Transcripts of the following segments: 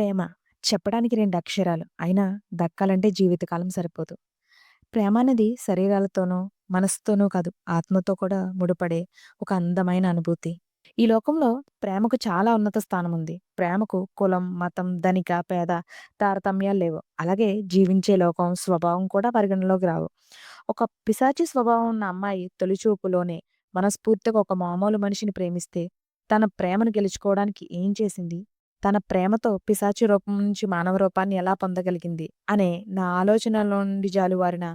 ప్రేమ చెప్పడానికి రెండు అక్షరాలు. అయినా దక్కాలంటే జీవితకాలం సరిపోదు. ప్రేమ అనేది శరీరాలతోనో, మనసుతోనో కాదు ఆత్మతో కూడా ముడిపడే ఒక అందమైన అనుభూతి. ఈ లోకంలో ప్రేమకు చాలా ఉన్నత స్థానం ఉంది. ప్రేమకు కులం, మతం, ధనిక, పేద తారతమ్యాలు లేవు. అలాగే జీవించే లోకం, స్వభావం కూడా పరిగణలోకి రావు. ఒక పిశాచి స్వభావం ఉన్న అమ్మాయి తొలిచూపులోనే మనస్ఫూర్తిగా ఒక మామూలు మనిషిని ప్రేమిస్తే తన ప్రేమను గెలుచుకోవడానికి ఏం చేసింది? తన ప్రేమతో పిశాచి రూపం నుంచి మానవ రూపాన్ని ఎలా పొందగలిగింది? అనే నా ఆలోచనలో నుండి జాలువారిన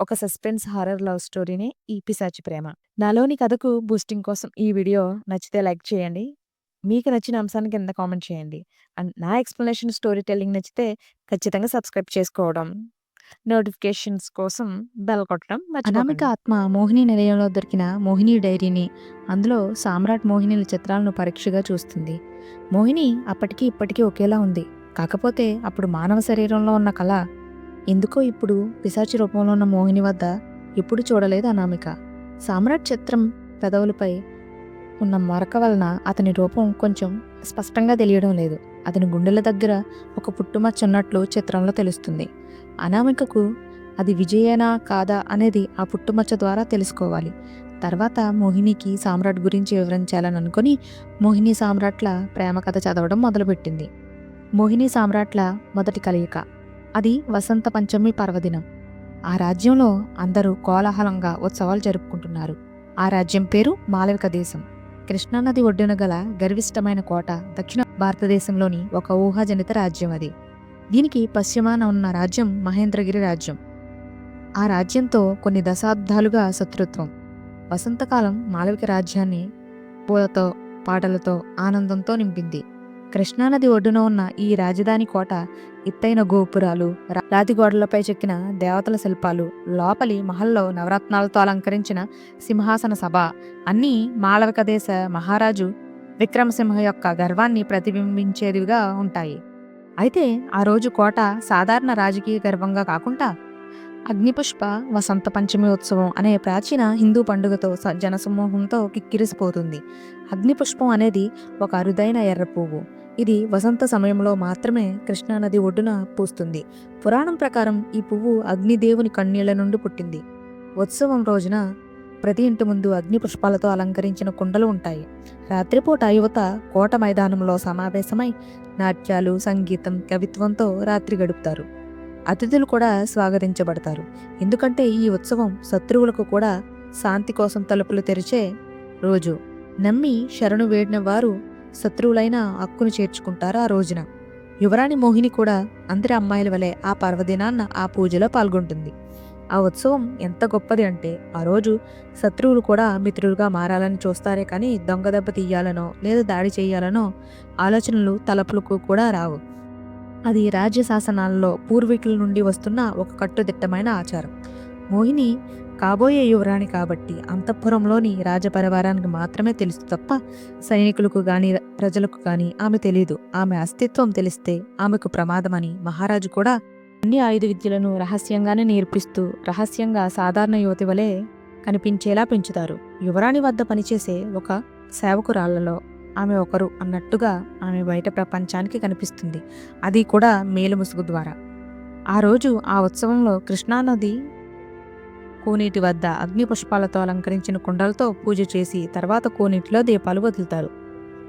ఒక సస్పెన్స్ హారర్ లవ్ స్టోరీనే ఈ పిశాచి ప్రేమ. నాలోని కథకు బూస్టింగ్ కోసం ఈ వీడియో నచ్చితే లైక్ చేయండి. మీకు నచ్చిన అంశాన్ని కింద కామెంట్ చేయండి. అండ్ నా ఎక్స్‌ప్లనేషన్ స్టోరీ టెల్లింగ్ నచ్చితే ఖచ్చితంగా సబ్స్క్రైబ్ చేసుకోవడం, నోటిఫికేషన్స్ కోసం బెల్ కొట్టడం అనామిక ఆత్మ మోహిని నిలయంలో దొరికిన మోహిని డైరీని అందులో సామ్రాట్ మోహినిల చిత్రాలను పరీక్షగా చూస్తుంది. మోహిని అప్పటికి ఇప్పటికీ ఒకేలా ఉంది. కాకపోతే అప్పుడు మానవ శరీరంలో ఉన్న కళ ఎందుకో ఇప్పుడు పిశాచి రూపంలో ఉన్న మోహిని వద్ద ఎప్పుడు చూడలేదు అనామిక. సామ్రాట్ చిత్రం పెదవులపై ఉన్న మరక వలన అతని రూపం కొంచెం స్పష్టంగా తెలియడం లేదు. అతని గుండెల దగ్గర ఒక పుట్టుమచ్చ ఉన్నట్లు చిత్రంలో తెలుస్తుంది. అనామికకు అది విజయేనా కాదా అనేది ఆ పుట్టుమచ్చ ద్వారా తెలుసుకోవాలి. తర్వాత మోహినికి సామ్రాట్ గురించి వివరించాలని అనుకుని మోహిని సామ్రాట్ల ప్రేమ కథ చదవడం మొదలుపెట్టింది. మోహిని సామ్రాట్ల మొదటి కలయిక. అది వసంత పంచమి పర్వదినం. ఆ రాజ్యంలో అందరూ కోలాహలంగా ఉత్సవాలు జరుపుకుంటున్నారు. ఆ రాజ్యం పేరు మాలవిక దేశం. కృష్ణానది ఒడ్డున గల గర్విష్టమైన కోట దక్షిణ భారతదేశంలోని ఒక ఊహాజనిత రాజ్యం అది. దీనికి పశ్చిమాన ఉన్న రాజ్యం మహేంద్రగిరి రాజ్యం. ఆ రాజ్యంతో కొన్ని దశాబ్దాలుగా శత్రుత్వం. వసంతకాలం మాళవిక రాజ్యాన్ని పూలతో, పాటలతో, ఆనందంతో నింపింది. కృష్ణానది ఒడ్డున ఉన్న ఈ రాజధాని కోట ఎత్తైన గోపురాలు, రాతి గోడలపై చెక్కిన దేవతల శిల్పాలు, లోపలి మహల్లో నవరత్నాలతో అలంకరించిన సింహాసన సభ అన్నీ మాళవికదేశ మహారాజు విక్రమసింహ యొక్క గర్వాన్ని ప్రతిబింబించేదిగా ఉంటాయి. అయితే ఆ రోజు కోట సాధారణ రాజకీయ గర్వంగా కాకుండా అగ్నిపుష్ప వసంత పంచమి ఉత్సవం అనే ప్రాచీన హిందూ పండుగతో జనసమూహంతో కిక్కిరిసిపోతుంది. అగ్నిపుష్పం అనేది ఒక అరుదైన ఎర్ర పువ్వు. ఇది వసంత సమయంలో మాత్రమే కృష్ణానది ఒడ్డున పూస్తుంది. పురాణం ప్రకారం ఈ పువ్వు అగ్నిదేవుని కన్నీళ్ళ నుండి పుట్టింది. ఉత్సవం రోజున ప్రతి ఇంటి ముందు అగ్ని పుష్పాలతో అలంకరించిన కుండలు ఉంటాయి. రాత్రిపూట యువత కోట మైదానంలో సమావేశమై నాట్యాలు, సంగీతం, కవిత్వంతో రాత్రి గడుపుతారు. అతిథులు కూడా స్వాగతించబడతారు. ఎందుకంటే ఈ ఉత్సవం శత్రువులకు కూడా శాంతి కోసం తలుపులు తెరిచే రోజు. నమ్మి శరణు వేడిన వారు శత్రువులైన హక్కును చేర్చుకుంటారు ఆ రోజున. యువరాణి మోహిని కూడా అందరి అమ్మాయిల వలె ఆ పర్వదినాన్న ఆ పూజలో పాల్గొంటుంది. ఆ ఉత్సవం ఎంత గొప్పది అంటే ఆ రోజు శత్రువులు కూడా మిత్రులుగా మారాలని చూస్తారే కానీ దొంగ దెబ్బ తీయాలనో లేదా దాడి చేయాలనో ఆలోచనలు తలపులకు కూడా రావు. అది రాజ్య శాసనాలలో పూర్వీకుల నుండి వస్తున్న ఒక కట్టుదిట్టమైన ఆచారం. మోహిని కాబోయే యువరాణి కాబట్టి అంతఃపురంలోని రాజపరివారానికి మాత్రమే తెలుసు తప్ప సైనికులకు గాని ప్రజలకు కానీ ఆమె తెలియదు ఆమె అస్తిత్వం తెలిస్తే ఆమెకు ప్రమాదమని మహారాజు కూడా అన్ని ఆయుధ విద్యలను రహస్యంగానే నేర్పిస్తూ రహస్యంగా సాధారణ యువతి వలె కనిపించేలా పెంచుతారు. యువరాణి వద్ద పనిచేసే ఒక సేవకురాళ్ళలో ఆమె ఒకరు అన్నట్టుగా ఆమె బయట ప్రపంచానికి కనిపిస్తుంది. అది కూడా మేలు ముసుగు ద్వారా. ఆ రోజు ఆ ఉత్సవంలో కృష్ణానది కోనేటి వద్ద అగ్ని పుష్పాలతో అలంకరించిన కుండలతో పూజ చేసి తర్వాత కోనేటిలో దీపాలు వదులుతారు.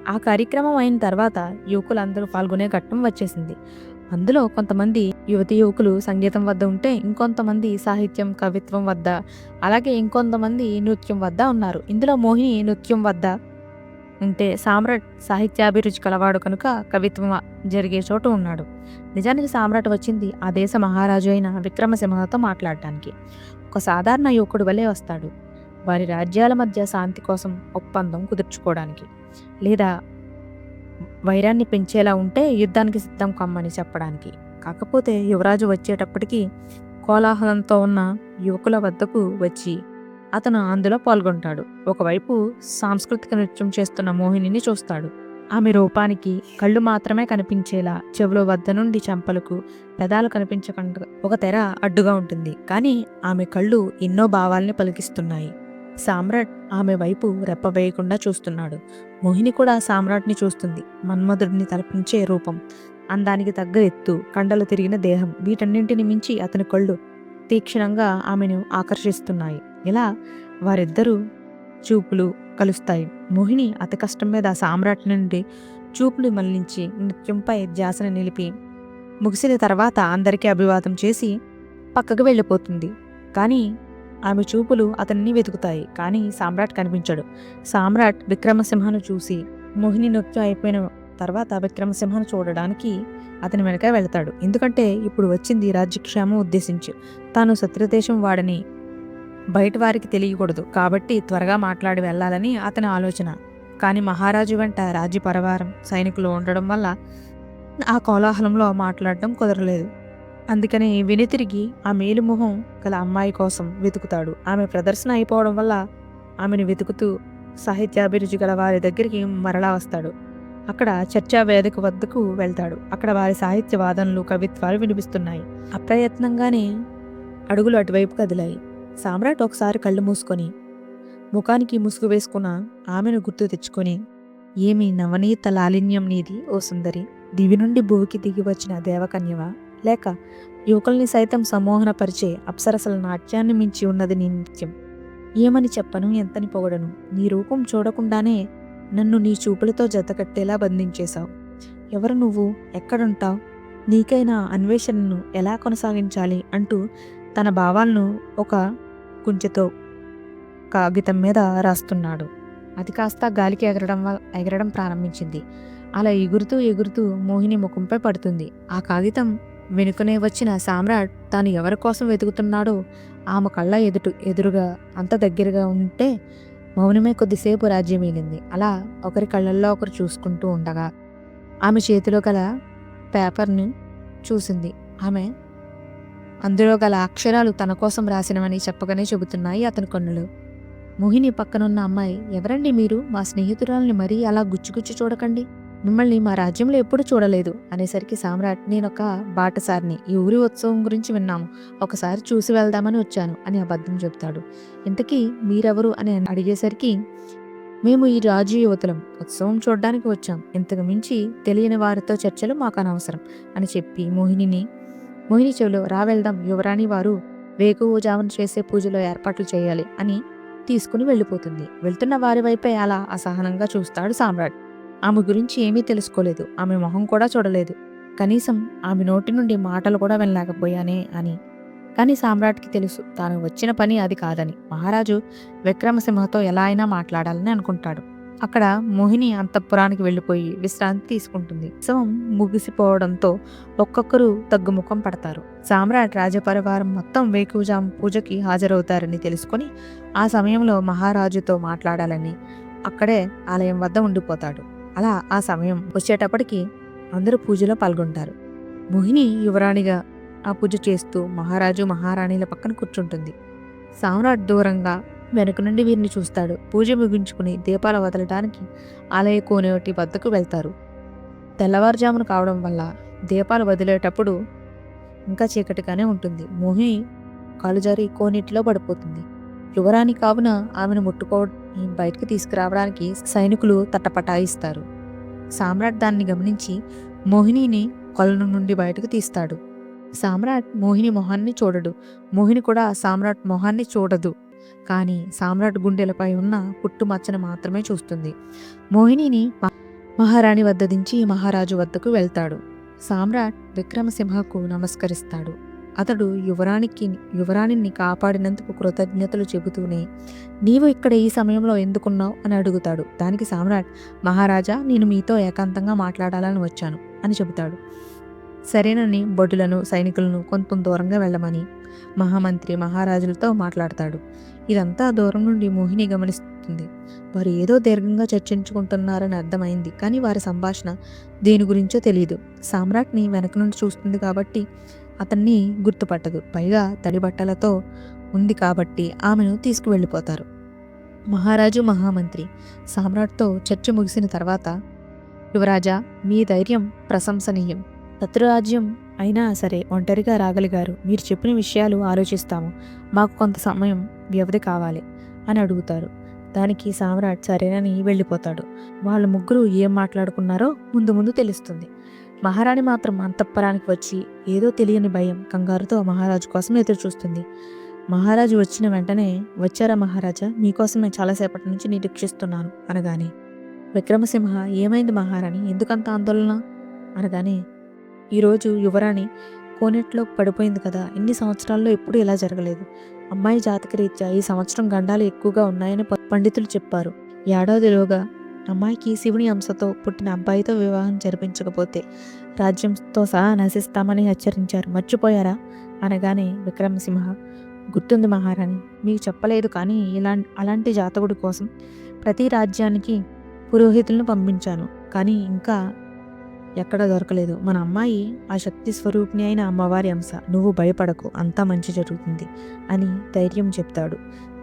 ఆ కార్యక్రమం అయిన తర్వాత యువకులందరూ పాల్గొనే ఘట్టం వచ్చేసింది. అందులో కొంతమంది యువతి యువకులు సంగీతం వద్ద ఉంటే ఇంకొంతమంది సాహిత్యం, కవిత్వం వద్ద అలాగే ఇంకొంతమంది నృత్యం వద్ద ఉన్నారు. ఇందులో మోహిని నృత్యం వద్ద అంటే సామ్రాట్ సాహిత్యాభిరుచి కలవాడు కనుక కవిత్వం జరిగే చోటు ఉన్నాడు. నిజానికి సామ్రాట్ వచ్చింది ఆ దేశ మహారాజు అయిన విక్రమసింహతో మాట్లాడటానికి. ఒక సాధారణ యువకుడు వలె వస్తాడు. వారి రాజ్యాల మధ్య శాంతి కోసం ఒప్పందం కుదుర్చుకోవడానికి. లేదా వైరాన్ని పెంచేలా ఉంటే యుద్ధానికి సిద్ధం కమ్మని చెప్పడానికి. కాకపోతే యువరాజు వచ్చేటప్పటికి కోలాహలంతో ఉన్న యువకుల వద్దకు వచ్చి అతను అందులో పాల్గొంటాడు. ఒకవైపు సాంస్కృతిక నృత్యం చేస్తున్న మోహినిని చూస్తాడు. ఆమె రూపానికి కళ్ళు మాత్రమే కనిపించేలా చెవుల వద్ద నుండి చెంపలకు పెదాలు కనిపించకుండా ఒక తెర అడ్డుగా ఉంటుంది. కానీ ఆమె కళ్ళు ఎన్నో భావాల్ని పలికిస్తున్నాయి. సామ్రాట్ ఆమె వైపు రెప్పవేయకుండా చూస్తున్నాడు. మోహిని కూడా సామ్రాట్ని చూస్తుంది. మన్మధుడిని తలపించే రూపం. అందానికి తగ్గ ఎత్తు కండలు తిరిగిన దేహం వీటన్నింటిని మించి అతని కళ్ళు తీక్షణంగా ఆమెను ఆకర్షిస్తున్నాయి ఇలా వారిద్దరూ చూపులు కలుస్తాయి. మోహిని అతి కష్టం మీద సామ్రాట్ నుండి చూపులు మళ్ళించి నృత్యంపై ధ్యాసను నిలిపి ముగిసిన తర్వాత అందరికీ అభివాదం చేసి పక్కకు వెళ్ళిపోతుంది. కానీ ఆమె చూపులు అతన్ని వెతుకుతాయి. కానీ సామ్రాట్ కనిపించడు. సామ్రాట్ విక్రమసింహను చూసి మోహిని నృత్యం అయిపోయిన తర్వాత విక్రమసింహను చూడడానికి అతని వెనక వెళతాడు. ఎందుకంటే ఇప్పుడు వచ్చింది రాజ్యక్షేమం ఉద్దేశించి. తాను శత్రుదేశం వాడని బయట వారికి తెలియకూడదు. కాబట్టి త్వరగా మాట్లాడి వెళ్ళాలని అతని ఆలోచన. కానీ మహారాజు వెంట రాజ్య పరివారం సైనికులు ఉండడం వల్ల ఆ కోలాహలంలో మాట్లాడడం కుదరలేదు. అందుకని వెనుతిరిగి ఆ మేలుమొహం గల అమ్మాయి కోసం వెతుకుతాడు. ఆమె ప్రదర్శన అయిపోవడం వల్ల ఆమెను వెతుకుతూ సాహిత్యాభిరుచి గల వారి దగ్గరికి మరలా వస్తాడు. అక్కడ చర్చా వేదిక వద్దకు వెళ్తాడు. అక్కడ వారి సాహిత్య వాదనలు కవిత్వాలు వినిపిస్తున్నాయి. అప్రయత్నంగానే అడుగులు అటువైపు కదిలాయి. సామ్రాట్ ఒకసారి కళ్ళు మూసుకొని ముఖానికి ముసుగు వేసుకున్న ఆమెను గుర్తు తెచ్చుకొని ఏమి నవనీత లాలిన్యం నీది ఓ సుందరి. దివి నుండి భూమికి దిగి వచ్చిన దేవకన్యవా లేక యువకుల్ని సైతం సమోహనపరిచే అప్సరసల నాట్యాన్ని మించి ఉన్నది నీ నృత్యం. ఏమని చెప్పను ఎంతని పొగడను? నీ రూపం చూడకుండానే నన్ను నీ చూపులతో జతకట్టేలా బంధించేశావు. ఎవరు నువ్వు? ఎక్కడుంటావు? నీకైనా అన్వేషణను ఎలా కొనసాగించాలి? అంటూ తన భావాలను ఒక కుంచెతో కాగితం మీద రాస్తున్నాడు. అది కాస్త గాలికి ఎగరడం వల్ల ఎగరడం ప్రారంభించింది. అలా ఎగురుతూ ఎగురుతూ మోహిని ముఖంపై పడుతుంది. ఆ కాగితం వెనుకనే వచ్చిన సామ్రాట్ తాను ఎవరి కోసం వెతుకుతున్నాడో ఆమె కళ్ళ ఎదుటు ఎదురుగా అంత దగ్గరగా ఉంటే మౌనమే కొద్దిసేపు రాజ్యం అలా ఒకరి కళ్ళల్లో ఒకరు చూసుకుంటూ ఉండగా ఆమె చేతిలో గల పేపర్ని చూసింది. ఆమె అందులో గల అక్షరాలు తన కోసం రాసినవని చెప్పగానే చెబుతున్నాయి అతని కన్నులు. మోహిని పక్కనున్న అమ్మాయి ఎవరండి మీరు? మా స్నేహితురాల్ని మరీ అలా గుచ్చిగుచ్చి చూడకండి. మిమ్మల్ని మా రాజ్యంలో ఎప్పుడు చూడలేదు. అనేసరికి సామ్రాట్ నేనొక బాటసారిని. ఈ ఊరి ఉత్సవం గురించి విన్నాము. ఒకసారి చూసి వెళ్దామని వచ్చాను. అని అబద్ధం చెప్తాడు ఇంతకీ మీరెవరు? అని అడిగేసరికి మేము ఈ రాజు యువతులం. ఉత్సవం చూడడానికి వచ్చాం. ఇంతకు మించి తెలియని వారితో చర్చలు మాకు అనవసరం. అని చెప్పి మోహినిని మోహిని చెవిలో రా వెళ్దాం యువరాణి వారు వేకువజామున చేసే పూజలో ఏర్పాట్లు చేయాలి అని తీసుకుని వెళ్ళిపోతుంది. వెళ్తున్న వారి వైపే అలా అసహనంగా చూస్తాడు సామ్రాట్. ఆమె గురించి ఏమీ తెలుసుకోలేదు. ఆమె మొహం కూడా చూడలేదు. కనీసం ఆమె నోటి నుండి మాటలు కూడా వినలేకపోయానే అని. కానీ సామ్రాట్కి తెలుసు తాను వచ్చిన పని అది కాదని. మహారాజు విక్రమసింహతో ఎలా అయినా మాట్లాడాలని అనుకుంటాడు. అక్కడ మోహిని అంతఃపురానికి వెళ్ళిపోయి విశ్రాంతి తీసుకుంటుంది. ఉత్సవం ముగిసిపోవడంతో ఒక్కొక్కరు తగ్గుముఖం పడతారు. సామ్రాట్ రాజపరివారం మొత్తం వేకువజాం పూజకి హాజరవుతారని తెలుసుకొని ఆ సమయంలో మహారాజుతో మాట్లాడాలని అక్కడే ఆలయం వద్ద ఉండిపోతాడు. అలా ఆ సమయం వచ్చేటప్పటికి అందరూ పూజలో పాల్గొంటారు. మోహిని యువరాణిగా ఆ పూజ చేస్తూ మహారాజు మహారాణిల పక్కన కూర్చుంటుంది. సామ్రాట్ దూరంగా వెనుక నుండి వీరిని చూస్తాడు. పూజ ముగించుకుని దీపాలు వదలడానికి ఆలయ కోనేటి వద్దకు వెళ్తారు. తెల్లవారుజామున కావడం వల్ల దీపాలు వదిలేటప్పుడు ఇంకా చీకటిగానే ఉంటుంది. మోహిని కాలుజారి కోనేటిలో పడిపోతుంది. యువరాణి కావున ఆమెను ముట్టుకో బయటకు తీసుకురావడానికి సైనికులు తట్టపటాయిస్తారు సామ్రాట్ దాన్ని గమనించి మోహినిని కొలను నుండి బయటకు తీస్తాడు. సామ్రాట్ మోహిని మొహాన్ని చూడడు. మోహిని కూడా సామ్రాట్ మొహాన్ని చూడదు. కానీ సామ్రాట్ గుండెలపై ఉన్న పుట్టుమచ్చను మాత్రమే చూస్తుంది. మోహినిని మహారాణి వద్ద దించి మహారాజు వద్దకు వెళ్తాడు. సామ్రాట్ విక్రమసింహకు నమస్కరిస్తాడు. అతడు యువరానికి యువరాణిని కాపాడినందుకు కృతజ్ఞతలు చెబుతూనే నీవు ఇక్కడ ఈ సమయంలో ఎందుకున్నావు? అని అడుగుతాడు. దానికి సామ్రాట్ మహారాజా నేను మీతో ఏకాంతంగా మాట్లాడాలని వచ్చాను అని చెబుతాడు. సరేనని బొడ్డులను సైనికులను కొంత దూరంగా వెళ్ళమని మహామంత్రి మహారాజులతో మాట్లాడతాడు. ఇదంతా దూరం నుండి మోహిని గమనిస్తుంది. వారు ఏదో దీర్ఘంగా చర్చించుకుంటున్నారని అర్థమైంది కానీ వారి సంభాషణ దేని గురించో తెలియదు సామ్రాట్ని వెనక నుండి చూస్తుంది కాబట్టి అతన్ని గుర్తుపట్టదు. పైగా తడిబట్టలతో ఉంది కాబట్టి ఆమెను తీసుకువెళ్ళిపోతారు. మహారాజు మహామంత్రి సామ్రాట్తో చర్చ ముగిసిన తర్వాత యువరాజా మీ ధైర్యం ప్రశంసనీయం. శత్రురాజ్యం అయినా సరే ఒంటరిగా రాగలిగారు. మీరు చెప్పిన విషయాలు ఆలోచిస్తాము. మాకు కొంత సమయం వ్యవధి కావాలి అని అడుగుతారు. దానికి సామ్రాట్ సరేనని వెళ్ళిపోతాడు. వాళ్ళ ముగ్గురు ఏం మాట్లాడుకున్నారో ముందు ముందు తెలుస్తుంది. మహారాణి మాత్రం అంతఃపురానికి వచ్చి ఏదో తెలియని భయం కంగారుతో మహారాజు కోసం ఎదురు చూస్తుంది మహారాజు వచ్చిన వెంటనే వచ్చారా మహారాజా? మీకోసమే చాలాసేపటి నుంచి నిరీక్షిస్తున్నాను అనగానే విక్రమసింహ ఏమైంది మహారాణి? ఎందుకంత ఆందోళన? అనగానే ఈరోజు యువరాణి కోనెట్లో పడిపోయింది కదా. ఇన్ని సంవత్సరాల్లో ఎప్పుడూ ఇలా జరగలేదు. అమ్మాయి జాతకరీత్యా ఈ సంవత్సరం గండాలు ఎక్కువగా ఉన్నాయని పండితులు చెప్పారు. ఏడాదిలోగా అమ్మాయికి శివుని అంశతో పుట్టిన అబ్బాయితో వివాహం జరిపించకపోతే రాజ్యంతో సహా నశిస్తామని హెచ్చరించారు. మర్చిపోయారా? అనగానే విక్రమసింహ గుర్తుంది మహారాణి మీకు చెప్పలేదు కానీ ఇలా అలాంటి జాతకుడి కోసం ప్రతి రాజ్యానికి పురోహితులను పంపించాను. కానీ ఇంకా ఎక్కడ దొరకలేదు. మన అమ్మాయి ఆ శక్తి స్వరూపిణి అయిన అమ్మవారి అంశ. నువ్వు భయపడకు అంతా మంచి జరుగుతుంది అని ధైర్యం చెప్తాడు.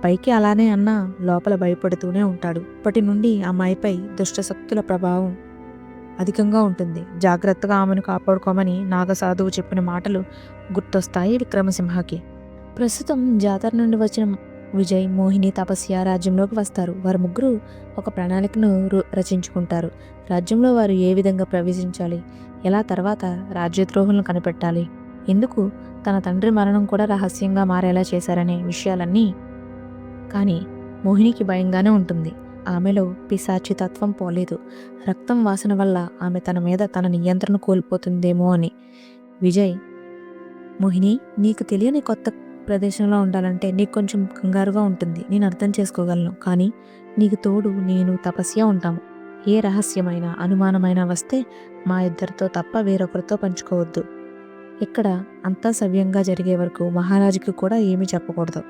పైకి అలానే అన్నా లోపల భయపడుతూనే ఉంటాడు. ఇప్పటి నుండి అమ్మాయిపై దుష్టశక్తుల ప్రభావం అధికంగా ఉంటుంది. జాగ్రత్తగా ఆమెను కాపాడుకోమని నాగసాధువు చెప్పిన మాటలు గుర్తొస్తాయి విక్రమసింహకి. ప్రస్తుతం జాతర నుండి వచ్చిన విజయ్ మోహిని తపస్య రాజ్యంలోకి వస్తారు. వారు ముగ్గురు ఒక ప్రణాళికను రు- రచించుకుంటారు. రాజ్యంలో వారు ఏ విధంగా ప్రవేశించాలి? ఎలా తర్వాత రాజ్యద్రోహులను కనిపెట్టాలి? ఎందుకు తన తండ్రి మరణం కూడా రహస్యంగా మారేలా చేశారనే విషయాలన్నీ కానీ మోహినికి భయంగానే ఉంటుంది. ఆమెలో పిశాచి తత్వం పోలేదు. రక్తం వాసన వల్ల ఆమె తన మీద తన నియంత్రణ కోల్పోతుందేమో అని. విజయ్ మోహిని నీకు తెలియని కొత్త ప్రదేశంలో ఉండాలంటే నీకు కొంచెం కంగారుగా ఉంటుంది. నేను అర్థం చేసుకోగలను. కానీ నీకు తోడు నేను తపస్య ఉంటాము. ఏ రహస్యమైన అనుమానమైనా వస్తే మా ఇద్దరితో తప్ప వేరొకరితో పంచుకోవద్దు. ఇక్కడ అంతా సవ్యంగా జరిగే వరకు మహారాజుకి కూడా ఏమీ చెప్పకూడదు.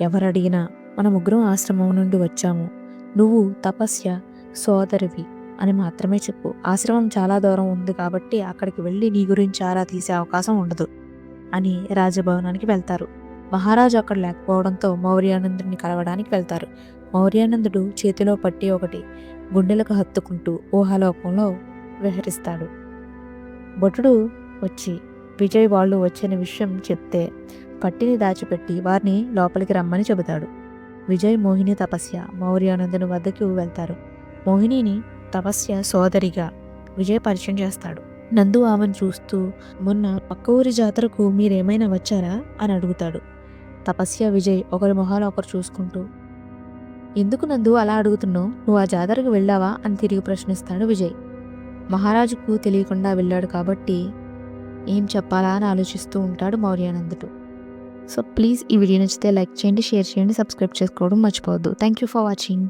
ఎవరడిగినా మన ముగ్గురం ఆశ్రమం నుండి వచ్చాము. నువ్వు తపస్య సోదరివి అని మాత్రమే చెప్పు. ఆశ్రమం చాలా దూరం ఉంది కాబట్టి అక్కడికి వెళ్ళి నీ గురించి ఆరా తీసే అవకాశం ఉండదు అని రాజభవనానికి వెళ్తారు. మహారాజు అక్కడ లేకపోవడంతో మౌర్యానందుడిని కలవడానికి వెళ్తారు. మౌర్యానందుడు చేతిలో పట్టి ఒకటి గుండెలకు హత్తుకుంటూ ఊహాలోకంలో విహరిస్తాడు. భటుడు వచ్చి విజయ్ వాళ్ళు వచ్చిన విషయం చెప్తే పట్టిని దాచిపెట్టి వారిని లోపలికి రమ్మని చెబుతాడు. విజయ్ మోహిని తపస్య. మౌర్యానందుని వద్దకు వెళ్తారు. మోహినిని తపస్య సోదరిగా విజయ్ పరిచయం చేస్తాడు. నందు ఆమెను చూస్తూ మొన్న పక్క ఊరి జాతరకు మీరేమైనా వచ్చారా? అని అడుగుతాడు. తపస్య విజయ్ ఒకరి మొహాలు ఒకరు చూసుకుంటూ ఎందుకు నందు అలా అడుగుతున్నావు? నువ్వు ఆ జాతరకు వెళ్ళావా? అని తిరిగి ప్రశ్నిస్తాడు విజయ్. మహారాజుకు తెలియకుండా వెళ్ళాడు కాబట్టి ఏం చెప్పాలా అని ఆలోచిస్తూ ఉంటాడు మౌర్యానందుడు. సో ప్లీజ్ ఈ వీడియో నచ్చితే లైక్ చేయండి షేర్ చేయండి సబ్స్క్రైబ్ చేసుకోవడం మర్చిపోవద్దు. Thank you for watching.